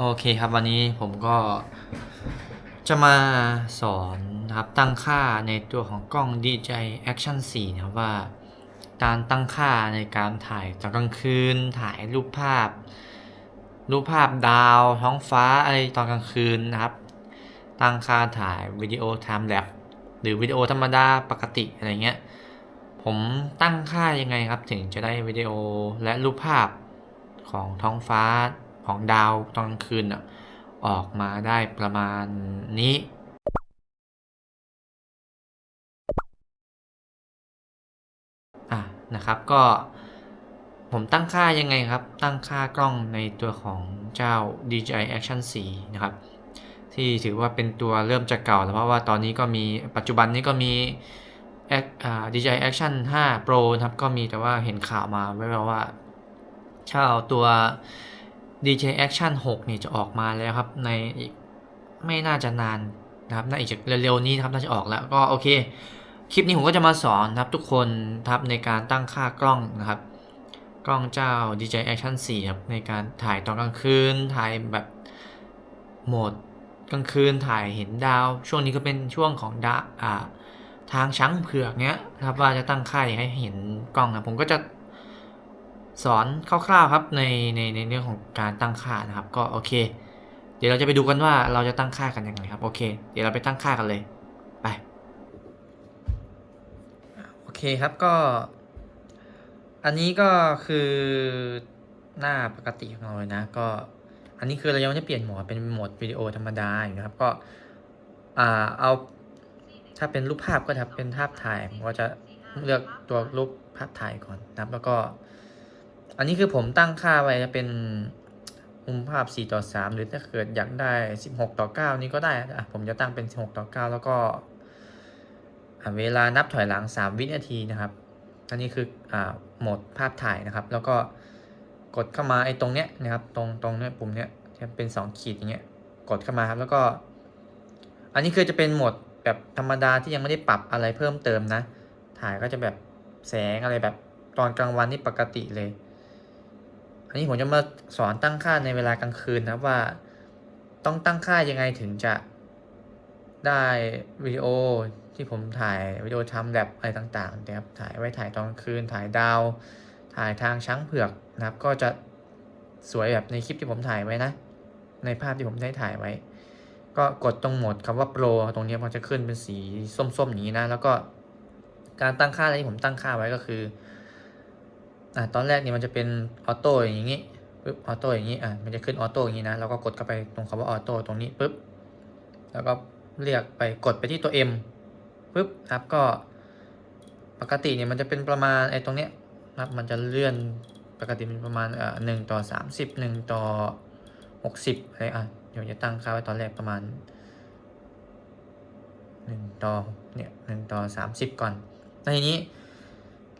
โอเคครับวันนี้ผมก็จะมาสอนนะครับตั้งค่าในตัวของกล้อง DJI Action 4 นะครับว่า การตั้งค่าในการถ่ายตอนกลางคืน ถ่ายรูปภาพ รูปภาพดาว ท้องฟ้าอะไรตอนกลางคืนนะครับ ตั้งค่าถ่ายวิดีโอ time lapse หรือวิดีโอธรรมดาปกติอะไรเงี้ยผมตั้งค่ายังไงครับถึงจะได้วิดีโอและรูปภาพของท้องฟ้า ของดาวตอนกลางคืนออกมาได้ประมาณนี้อะนะครับก็ผมตั้งค่ายังไงครับ ตั้งค่ากล้องในตัวของเจ้า DJI Action 4 นะครับ ที่ถือว่าเป็นตัวเริ่มจะเก่าแล้วเพราะว่าตอนนี้ก็มีปัจจุบันนี้ก็มี DJI Action 5 Pro นะครับ ก็มีแต่ว่าเห็นข่าวมาไว้แล้วว่าเจ้าตัว DJ Action 6 นี่จะออกมาแล้วครับ ในอีกไม่น่าจะนานนะครับน่าอีกจะเร็วๆนี้ครับน่าจะออกแล้วก็โอเค คลิปนี้ผมก็จะมาสอนนะครับทุกคนครับในการตั้งค่ากล้องนะครับ กล้องเจ้า DJI Action 4ครับในการถ่ายตอนกลางคืนถ่ายแบบโหมดกลางคืนถ่ายเห็นดาว ช่วงนี้ก็เป็นช่วงของดาอ่าทางช้างเผือกเนี้ยนะครับว่าจะตั้งค่ายให้เห็นกล้องนะผมก็จะ สอนคร่าวๆครับในในในเรื่องของการตั้งค่านะครับ ก็โอเค เดี๋ยวเราจะไปดูกันว่าเราจะตั้งค่ากันยังไงครับโอเค เดี๋ยวเราไปตั้งค่ากันเลยไปโอเคครับก็ อันนี้ก็คือหน้าปกติของเราเลยนะ ก็อันนี้คือเรายังไม่ได้เปลี่ยนโหมดเป็นโหมดวิดีโอธรรมดาอยู่นะครับก็อ่าเอาถ้าเป็นรูปภาพก็ทับเป็นภาพถ่ายผมก็จะเลือกตัวรูปภาพถ่ายก่อนนะครับ แล้วก็ อันนี้คือผมตั้งค่าไว้จะเป็นมุมภาพ 4 ต่อ 3 หรือถ้าเกิดอยากได้ 16 ต่อ 9 นี่ก็ได้อะผมจะตั้งเป็น 16 ต่อ 9 แล้วก็อะเวลานับถอยหลัง 3 วินาทีนะครับ อันนี้คืออ่าโหมดภาพถ่ายนะครับ แล้วก็กดเข้ามาไอ้ตรงเนี้ยนะครับ ตรงตรงเนี้ยปุ่มเนี้ยจะเป็น 2 ขีดอย่างเงี้ย กดเข้ามาครับ แล้วก็ อันนี้คือจะเป็นโหมดแบบธรรมดาที่ยังไม่ได้ปรับอะไรเพิ่มเติมนะ ถ่ายก็จะแบบแสงอะไรแบบตอนกลางวันนี่ปกติเลย อันนี้ผมจะมาสอนตั้งค่าในเวลากลางคืนนะว่า ต้องตั้งค่ายังไงถึงจะได้วิดีโอที่ผมถ่ายวิดีโอทำแลบอะไรต่างๆนะครับถ่ายไว้ถ่ายตอนคืนถ่ายดาว ถ่ายทางช้างเผือกนะครับ ก็จะสวยแบบในคลิปที่ผมถ่ายไว้นะ ในภาพที่ผมได้ถ่ายไว้ ก็กดตรงโหมดคำว่าโปรตรงนี้มันจะขึ้นเป็นสีส้มๆอย่างนี้นะ แล้วก็การตั้งค่าอะไรที่ผมตั้งค่าไว้ก็คือ อะตอนแรกเนี่ยมันจะเป็นออโต้อย่างนี้ปึ๊บออโต้อย่างนี้อะมันจะขึ้นออโต้อย่างนี้นะแล้วก็กดเข้าไปตรงคำว่าออโต้ตรงนี้ปึ๊บแล้วก็เรียกไปกดไปที่ตัว M ปึ๊บครับก็ปกติเนี่ยมันจะเป็นประมาณไอ้ตรงเนี้ยครับมันจะเลื่อนปกติเป็นประมาณเอ่อหนึ่งต่อสามสิบหนึ่งต่อหกสิบอะไรอะเดี๋ยวจะตั้งค่าไว้ตอนแรกประมาณหนึ่งต่อเนี่ยหนึ่งต่อสามสิบก่อนแล้วทีนี้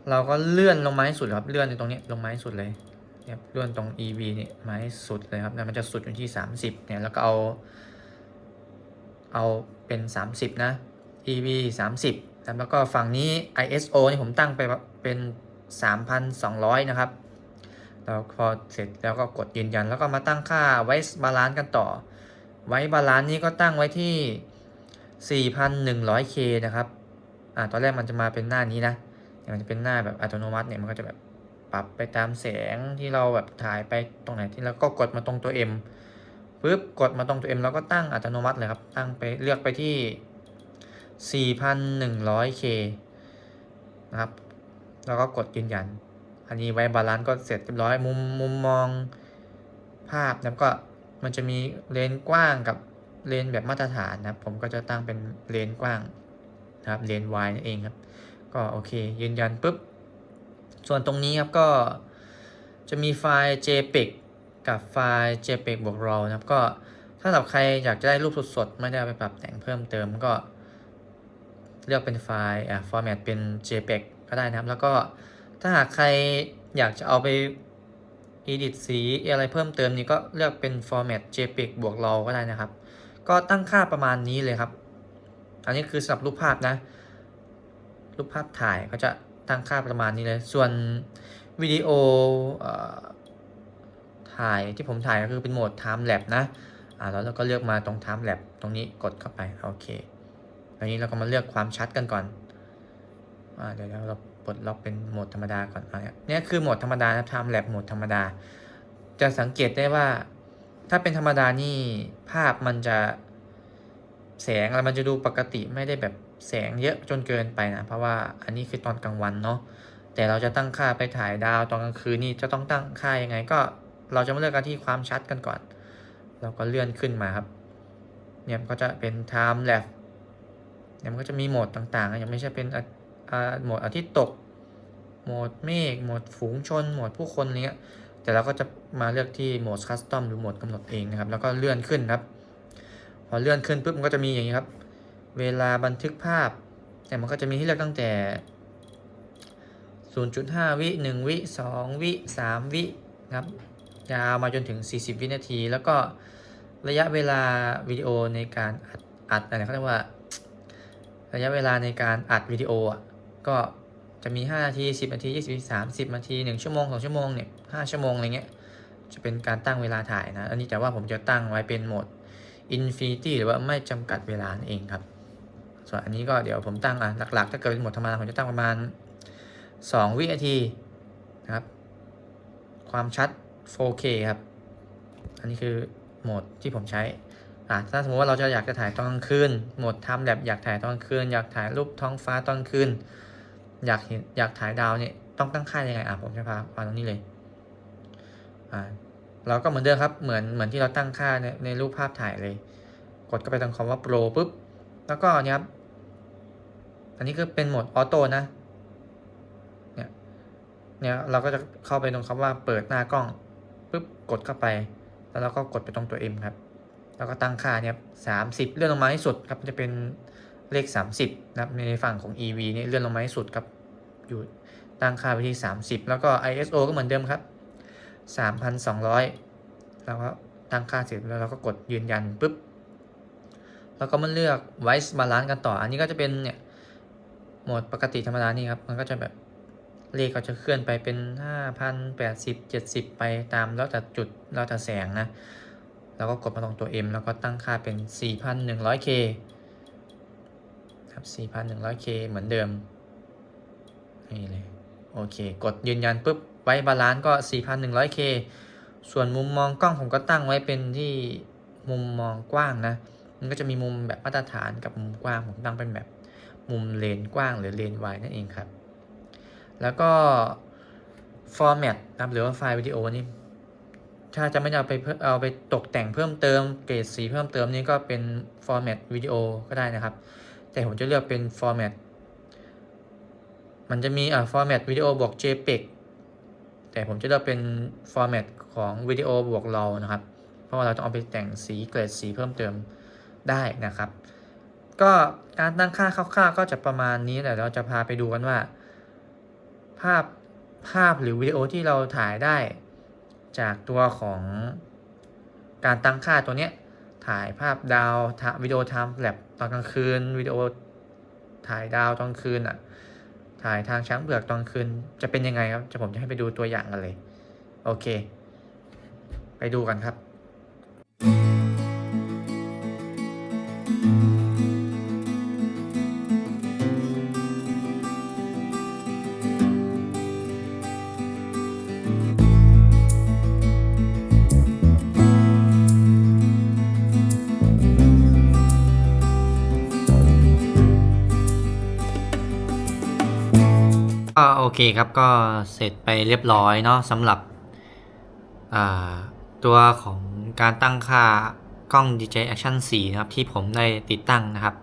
เราก็เลื่อนลงมาให้สุดครับ เลื่อนในตรงนี้ลงมาให้สุดเลยเนี่ยเลื่อนตรง EV เนี่ยมาให้สุดเลยครับนะมันจะสุดอยู่ที่ 30เนี่ยแล้วก็เอา เอาเป็น 30 นะ EV 30ครับแล้วก็ฝั่งนี้ ISO นี่ผมตั้งไปเป็น 3,200 นะครับแล้วพอเสร็จแล้วก็กดยืนยัน แล้วก็มาตั้งค่าไว้บาลานซ์กันต่อ ไว้บาลานซ์นี้ก็ตั้งไว้ที่ 4,100K นะครับ อ่าตอนแรกมันจะมาเป็นหน้านี้นะ เนี่มันจะเป็นหน้าแบบอัตโนมัติเนี่ยมันก็จะแบบปรับไปตามแสงที่เราแบบถ่ายไปตรงไหนที่เราก็กดมาตรงตัว M ปึ๊บกดมาตรงตัว M แล้วก็ตั้งอัตโนมัติเลยครับ ตั้งไปเลือกไปที่ 4,100K นะครับ แล้วก็กดยืนยัน อันนี้ไว้บาลานซ์ก็เสร็จเรียบร้อยมุมมุมมองภาพนะครับก็มันจะมีเลนส์กว้างกับเลนส์แบบมาตรฐานนะครับ ผมก็จะตั้งเป็นเลนส์กว้างนะครับเลนส์ wide นั่นเองครับ ก็โอเค ยืนยันปุ๊บ ส่วนตรงนี้ครับก็จะมีไฟล์ JPEG กับไฟล์ JPEG บวก RAW นะครับก็ถ้าสำหรับใครอยากจะได้รูปสดๆ ไม่ได้เอาไปปรับแต่งเพิ่มเติมก็ เลือกเป็นไฟล์อ่า format เป็น JPEG ก็ได้นะครับ แล้วก็ถ้าหากใครอยากจะเอาไป edit สีอะไรเพิ่มเติมนี่ก็เลือกเป็น format JPEG บวก RAW ก็ได้นะครับ ก็ตั้งค่าประมาณนี้เลยครับ อันนี้คือสำหรับรูปภาพนะ รูปภาพถ่ายก็จะตั้งค่าประมาณนี้เลย ส่วนวิดีโอถ่ายที่ผมถ่ายก็คือเป็นโหมด time lapse นะอ่าแล้วเราก็เลือกมาตรง time lapse ตรงนี้กดเข้าไปโอเคอันนี้เราก็มาเลือกความชัดกันก่อนอ่าเดี๋ยวเราปลดล็อกเป็นโหมดธรรมดาก่อนอะเนี่ยคือโหมดธรรมดานะ time lapse โหมดธรรมดา จะสังเกตได้ว่า ถ้าเป็นธรรมดานี่ภาพมันจะแสงอะไรมันจะดูปกติไม่ได้แบบ แสงเยอะจนเกินไปนะ เพราะว่าอันนี้คือตอนกลางวันเนาะแต่เราจะตั้งค่าไปถ่ายดาวตอนกลางคืนนี่จะต้องตั้งค่ายังไง ก็เราจะมาเลือกกันที่ความชัดกันก่อน เราก็เลื่อนขึ้นมาครับ เนี่ยมันก็จะเป็น time lapse เนี่ยมันก็จะมีโหมดต่างๆนะยังไม่ใช่เป็นอะโหมดอาทิตย์ตก โหมดเมฆ โหมดฝูงชน โหมดผู้คนอะไรเงี้ย แต่เราก็จะมาเลือกที่โหมดคัสตอมหรือโหมดกำหนดเองนะครับ แล้วก็เลื่อนขึ้นครับ พอเลื่อนขึ้นปุ๊บมันก็จะมีอย่างนี้ครับ เวลาบันทึกภาพ แต่มันก็จะมีให้เลือกตั้งแต่ 0.5 วิ 1 วิ 2 วิ 3 วินะครับยาวมาจนถึง 40 วินาที แล้วก็ระยะเวลาวิดีโอในการอัดอัดอะไรเขาเรียกว่า ระยะเวลาในการอัดวิดีโออะก็จะมี 5 นาที 10 นาที 20 นาที 30 นาที 1 ชั่วโมง 2 ชั่วโมงเนี่ย 5 ชั่วโมงอะไรเงี้ย จะเป็นการตั้งเวลาถ่ายนะ อันนี้แต่ว่าผมจะตั้งไว้เป็นโหมด Infinity หรือว่าไม่จำกัดเวลานั่นเองครับ ส่วนอันนี้ก็เดี๋ยวผมตั้งอะหลักๆ ถ้าเกิดเป็นโหมดธรรมดาผมจะตั้งประมาณ 2 วินาทีนะครับ ความชัด 4K ครับ อันนี้คือโหมดที่ผมใช้อะถ้าสมมติว่าเราจะอยากจะถ่ายตอนกลางคืนโหมด time lapse อยากถ่ายตอนกลางคืน อยากถ่ายรูปท้องฟ้าตอนกลางคืน อยากเห็นอยากถ่ายดาวเนี่ยต้องตั้งค่ายังไงอะผมจะพามาตรงนี้เลยอ่าเราก็เหมือนเดิมครับเหมือนเหมือนที่เราตั้งค่าในในรูปภาพถ่ายเลย กดเข้าไปตรงคำว่า Pro ปุ๊บ แล้วก็เนี่ยครับ อันนี้คือเป็นโหมดออโต้นะ เนี่ย เนี่ยเราก็จะเข้าไปตรงคำว่าเปิดหน้ากล้องปุ๊บกดเข้าไป แล้วเราก็กดไปตรงตัว M ครับ แล้วก็ตั้งค่าเนี่ยสามสิบเลื่อนลงมาให้สุดครับจะเป็นเลข 30นะครับในฝั่งของ EV นี่เลื่อนลงมาให้สุดครับ อยู่ตั้งค่าไปที่ 30 แล้วก็ ISO ก็เหมือนเดิมครับ 3,200 แล้วก็ตั้งค่าเสร็จแล้วเราก็กดยืนยันปุ๊บ แล้วก็มาเลือก Voice Balance กันต่อ อันนี้ก็จะเป็นเนี่ย โหมดปกติธรรมดานี่ครับ มันก็จะแบบเลขก็จะเคลื่อนไปเป็น 5,000 80 70 ไปตามแล้วแต่จุดแล้วแต่แสงนะแล้วก็กดมาตรงตัว M แล้วก็ตั้งค่าเป็น 4,100K ครับ 4,100K เหมือนเดิม นี่เลย โอเค กดยืนยันปุ๊บ ไว้บาลานซ์ก็ 4,100K ส่วนมุมมองกล้องผมก็ตั้งไว้เป็นที่มุมมองกว้างนะ มันก็จะมีมุมแบบมาตรฐานกับมุมกว้างผมตั้งเป็นแบบ มุมเลนกว้างหรือเลนไวนั่นเองครับ แล้วก็ format นะครับหรือว่าไฟล์วิดีโอนี่ถ้าจะไม่เอาไปเพิ่มเอาไปตกแต่งเพิ่มเติมเกรดสีเพิ่มเติมนี่ก็เป็น format วิดีโอก็ได้นะครับ แต่ผมจะเลือกเป็น format มันจะมีอ่า format วิดีโอบวก JPEG แต่ผมจะเลือกเป็น format ของวิดีโอบวก RAW นะครับ เพราะว่าเราต้องเอาไปแต่งสีเกรดสีเพิ่มเติมได้นะครับ ก็การตั้งค่าคร่าวๆก็จะประมาณนี้แหละเราจะพาไปดูกันว่า ภาพภาพหรือวิดีโอที่เราถ่ายได้ จากตัวของการตั้งค่าตัวเนี้ยถ่ายภาพดาววิดีโอไทม์แลปตอนกลางคืนวิดีโอถ่ายดาวตอนคืนอะถ่ายทางช้างเผือกตอนคืนจะเป็นยังไงครับจะผมจะให้ไปดูตัวอย่างกันเลย โอเค ไปดูกันครับ ก็โอเคครับก็เสร็จไปเรียบร้อยเนาะสำหรับตัวของการตั้งค่ากล้อง DJI Action 4 นะครับ ที่ผมได้ติดตั้งนะครับ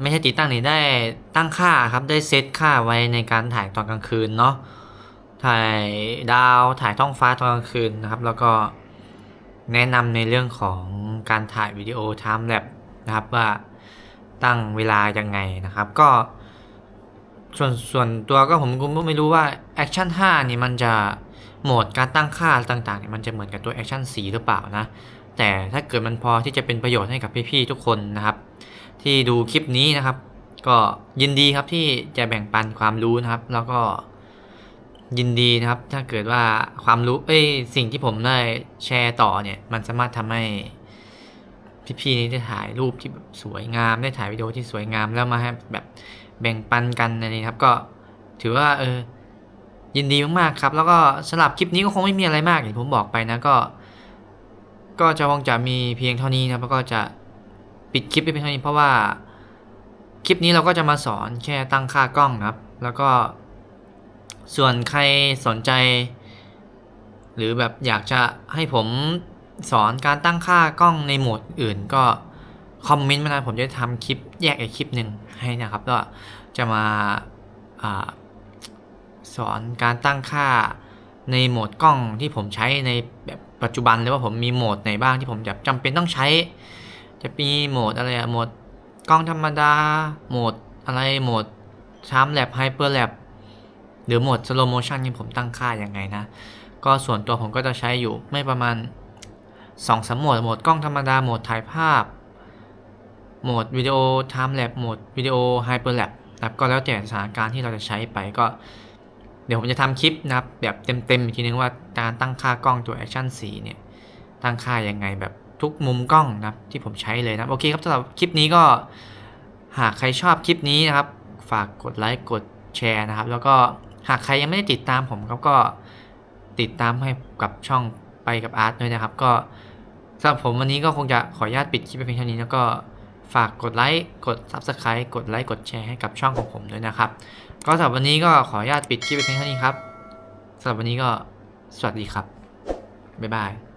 ไม่ใช่ติดตั้งนี่ได้ตั้งค่าครับได้เซตค่าไว้ในการถ่ายตอนกลางคืนเนาะถ่ายดาวถ่ายท้องฟ้าตอนกลางคืนนะครับ แล้วก็แนะนำในเรื่องของการถ่ายวิดีโอ time lapse นะครับว่าตั้งเวลายังไงนะครับ ก็ ส่วนส่วนตัวก็ผมก็ไม่รู้ว่า Action 5นี่มันจะโหมดการตั้งค่าต่างๆเนี่ยมันจะเหมือนกับตัว Action 4หรือเปล่านะ แต่ถ้าเกิดมันพอที่จะเป็นประโยชน์ให้กับพี่ๆทุกคนนะครับ ที่ดูคลิปนี้นะครับ ก็ยินดีครับที่จะแบ่งปันความรู้นะครับ แล้วก็ยินดีนะครับ ถ้าเกิดว่าความรู้เอ้ยสิ่งที่ผมได้แชร์ต่อเนี่ย มันสามารถทำให้พี่ๆนี้ได้ถ่ายรูปที่แบบสวยงามได้ถ่ายวิดีโอที่สวยงามแล้วมาให้แบบ แบ่งปันกันนี้ครับ ก็ถือว่าเออยินดีมากๆครับ แล้วก็สำหรับคลิปนี้ก็คงไม่มีอะไรมากอย่างที่ผมบอกไปนะก็ ก็จะคงจะมีเพียงเท่านี้นะครับแล้วก็จะปิดคลิปไปเพียงเท่านี้เพราะว่าคลิปนี้เราก็จะมาสอนแค่ตั้งค่ากล้องครับ แล้วก็ส่วนใครสนใจ หรือแบบอยากจะให้ผมสอนการตั้งค่ากล้องในโหมดอื่น ก็คอมเมนต์มานะผมจะทำคลิปแยกอีกคลิปหนึ่ง ให้นะครับ ก็จะมาอาสอนการตั้งค่าในโหมดกล้องที่ผมใช้ในแบบปัจจุบันเลยว่าผมมีโหมดไหนบ้างที่ผมจะจำเป็นต้องใช้ จะมีโหมดอะไรอะโหมดกล้องธรรมดา โหมดอะไรโหมดชามแลบไฮเปอร์แลบหรือโหมดสโลโมชันนี่ผมตั้งค่ายังไงนะ ก็ส่วนตัวผมก็จะใช้อยู่ไม่ประมาณ2องสามโหมดโหมดกล้องธรรมดาโหมดถ่ายภาพ โหมดวิดีโอไทม์แลบโหมดวิดีโอไฮเปอร์แลบนะครับก็แล้วแต่สถานการณ์ที่เราจะใช้ไปก็เดี๋ยวผมจะทำคลิปนะครับ แบบเต็มๆอีกทีนึงว่าการตั้งค่ากล้องตัว Action 4 เนี่ย ตั้งค่ายังไงแบบทุกมุมกล้องนะครับที่ผมใช้เลยนะโอเคครับสำหรับคลิปนี้ก็หากใครชอบคลิปนี้นะครับ ฝากกดไลค์กดแชร์นะครับ แล้วก็หากใครยังไม่ได้ติดตามผมครับก็ติดตามให้กับช่องไปกับอาร์ตด้วยนะครับ ก็สำหรับผมวันนี้ก็คงจะขออนุญาตปิดคลิปไปเพียงเท่านี้แล้วก็ ฝากกดไลค์กด Subscribe กดไลค์กดแชร์ให้กับช่องของผมด้วยนะครับ ก็สำหรับวันนี้ก็ขออนุญาตปิดคลิปไปเพียงเท่านี้ครับสำหรับวันนี้ก็สวัสดีครับบ๊ายบาย